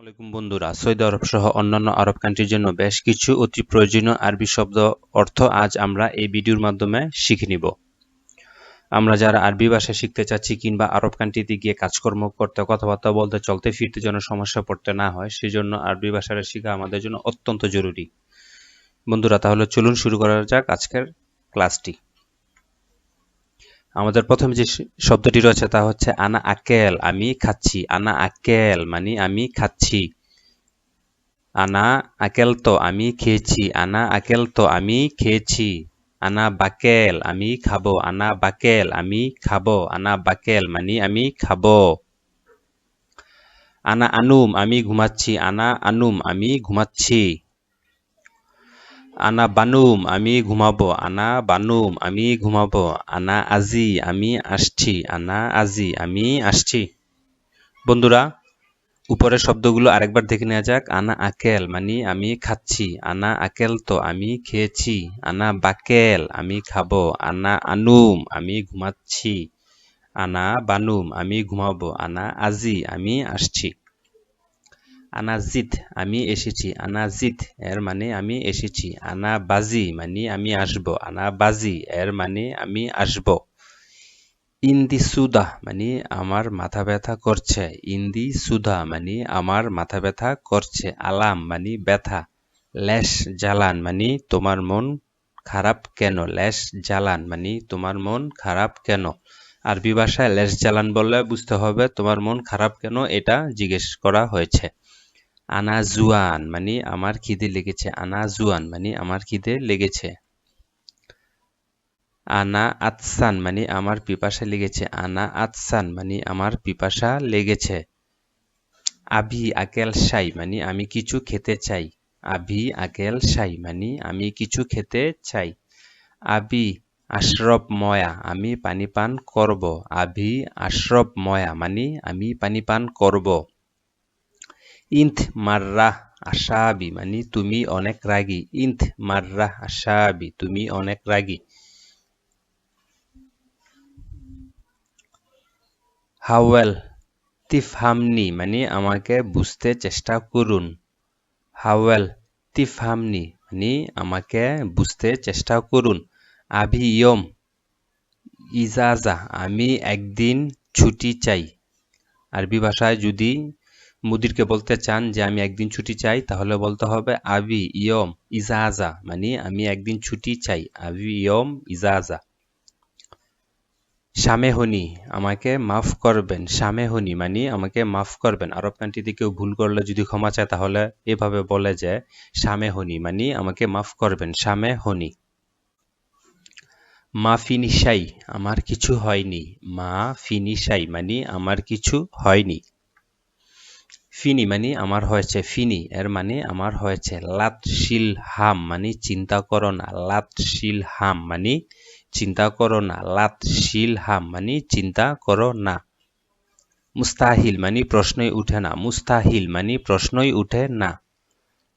আসসালামাইকুম বন্ধুরা। সৌদি আরব সহ অন্যান্য আরব কান্ট্রির জন্য বেশ কিছু অতি প্রয়োজনীয় আরবি শব্দ অর্থ আজ আমরা এই ভিডিওর মাধ্যমে শিখে নিব। আমরা যারা আরবি ভাষা শিখতে চাচ্ছি কিংবা আরব কান্ট্রিতে গিয়ে কাজকর্ম করতে, কথাবার্তা বলতে, চলতে, ফিরতে যেন সমস্যা পড়তে না হয়, সেজন্য আরবি ভাষাটা শেখা আমাদের জন্য অত্যন্ত জরুরি। বন্ধুরা, তাহলে চলুন শুরু করা যাক আজকের ক্লাসটি আমাদের প্রথম যে শব্দটি রয়েছে তা হচ্ছে, আনা আকেল আমি খাচ্ছি আনা আকেল মানে আমি খাচ্ছি আনা আকেল তো আমি খেয়েছি আনা আকেল তো আমি খেয়েছি আনা বাকেল আমি খাব আনা বাকেল আমি খাব আনা বাকেল মানে আমি খাব আনা আনুম আমি ঘুমাচ্ছি আনা আনুম আমি ঘুমাচ্ছি আনা বানুম, আমি ঘুমাবো। আনা বানুম, আমি ঘুমাবো। আনা আজি, আমি আসছি। আনা আজি, আমি আসছি। বন্ধুরা, উপরের শব্দগুলো আরেকবার দেখে নেওয়া যাক। আনা আকেল মানে আমি খাচ্ছি। আনা আকেল তো, আমি খেয়েছি। আনা বাকেল, আমি খাব। আনা আনুম, আমি ঘুমাচ্ছি। আনা বানুম, আমি ঘুমাবো। আনা আজি, আমি আসছি। আনা জিত আমি এসেছি। আনা জিত এর মানে আমি এসেছি। আনা বাজি মানে আমি আসব। আনা বাজি এর মানে আমি আসব। ইন্দি সুদা মানে আমার মাথা ব্যথা করছে। ইন্দি সুদা মানে আমার মাথা ব্যথা করছে। আলাম মানে ব্যথা। লেশ জ্বালান মানে তোমার মন খারাপ কেন? লেশ জ্বালান মানে তোমার মন খারাপ কেন? আরবি ভাষায় লেশ জ্বালান বললে বুঝতে হবে তোমার মন খারাপ কেন? এটা জিজ্ঞেস করা হয়েছে। আনা জুয়ান মানে আমার খিদে লেগেছে। আনা জুয়ান মানে আমার খিদে লেগেছে। আনা আতসান মানে আমার পিপাসা লেগেছে। আনা আতসান মানে আমার পিপাসা লেগেছে। আভি আকেল সাই মানে আমি কিছু খেতে চাই। আভি আকেল সাই মানে আমি কিছু খেতে চাই। আবি আশরব ময়া আমি পানি পান করব। আভি আশরব ময়া মানে আমি পানি পান করব। ইন্থ মাররা আশাবি মানে তুমি অনেক রাগী। ইন্থ মাররা আশাবি, তুমি অনেক রাগী। হাওয়েল, তিফহামনি মানে আমাকে বুঝতে চেষ্টা করুন। হাওয়েল, তিফহামনি মানে আমাকে বুঝতে চেষ্টা করুন। আভি ইয়ম ইজাজা, আমি একদিন ছুটি চাই। আরবি ভাষায় যদি মুদিরকে বলতে চান যে, আমি একদিন ছুটি চাই। তাহলে বলতে হবে, আবি ইয়ম ইজাজা। মানে আমি একদিন ছুটি চাই। আবি ইয়ম ইজাহাজা ইজাজা। সামেহনি, আমাকে মাফ করবেন, সামেহনি মানে আমাকে মাফ করবেন। আরব কান্ট্রিতে কেউ ভুল করলে যদি ক্ষমা চায়, তাহলে এভাবে বলে যে, সামেহনি মানে আমাকে মাফ করবেন, সামেহনি। মা ফিনিশাই, আমার কিছু হয়নি। মা ফিনিশাই মানে আমার কিছু হয়নি। ফিনি মানে আমার হয়েছে ফিনি, এর মানে আমার হয়েছে লাত শিল হাম মানে চিন্তা করো না লাত শিল হাম মানে চিন্তা করো না লাত শিল হাম মানে চিন্তা করো না। মুস্তাহিল মানে প্রশ্নই উঠে না, মুস্তাহিল মানে প্রশ্নই উঠে না।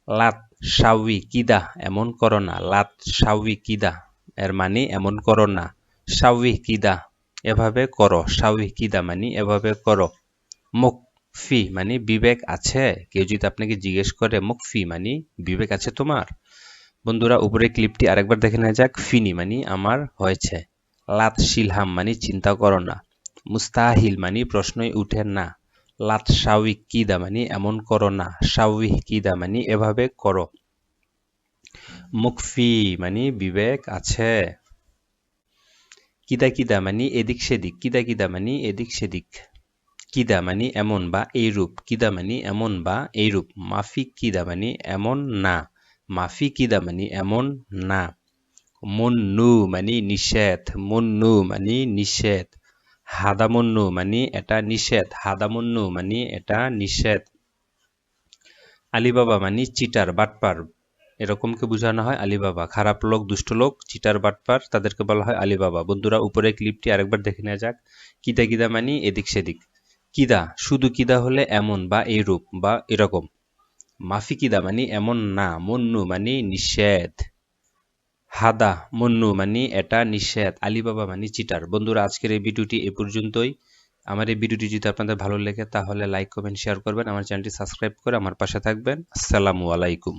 লাত সাউি কিদা, এমন করো না, লাত সাউি কিদা, এর মানে এমন করো না সাউি কিদা, এভাবে করো সাউি কিদা মানে এভাবে করো। মুখ ফি মানে বিবেক আছে? কেউ যদি আপনাকে জিজ্ঞেস করে মুখফি মানে বিবেক আছে তোমার? বন্ধুরা উপরে ক্লিপটি আরেকবার দেখে নেওয়া যাক। ফিনি মানে আমার হয়েছে। লাত শিলহাম মানে চিন্তা করো না। মুস্তাহিল মানে প্রশ্নই উঠে না। লাত সাউিক কিদা মানে এমন করো না। সাউিক কিদা মানে এভাবে করো। মুখফি মানে বিবেক আছে। কিদা কিদা মানে এদিক সেদিক। কিদা কিদা মানে এদিক সেদিক। কিদা মানে এমন বা এইরূপ কিদা মানে এমন বা এইরূপ, মাফি কিদা মানে এমন না, মাফি কিদা মানে এমন না। মুন্নু মানে নিষেধ, মুন্নু মানে নিষেধ, হাদামুন্নু মানে এটা নিষেধ, হাদামুন্নু মানে এটা নিষেধ। আলিবাবা মানে চিটার, বাটপার, এরকমকে বোঝানো হয় আলিবাবা। খারাপ লোক, দুষ্ট লোক, চিটার, বাটপার, তাদেরকে বলা হয় আলিবাবা। বন্ধুরা, উপরে ক্লিপটি আরেকবার দেখে নেওয়া যাক। কিদা কিদা মানে এদিক সেদিক। কিদা? শুধু কিদা হলে এমন বা এইরূপ বা এরকম। মাফি কিদা মানে এমন না, মন্নু মানে নিষেধ। হাদা, মন্নু মানে এটা নিষেধ। আলিবাবা মানে চিটার। বন্ধুরা, আজকের এই ভিডিওটি এ পর্যন্তই। আমার এই ভিডিওটি যদি আপনাদের ভালো লেগে, তাহলে লাইক, কমেন্ট, শেয়ার করবেন। আমার চ্যানেলটি সাবস্ক্রাইব করে আমার পাশে থাকবেন। আসসালামু আলাইকুম।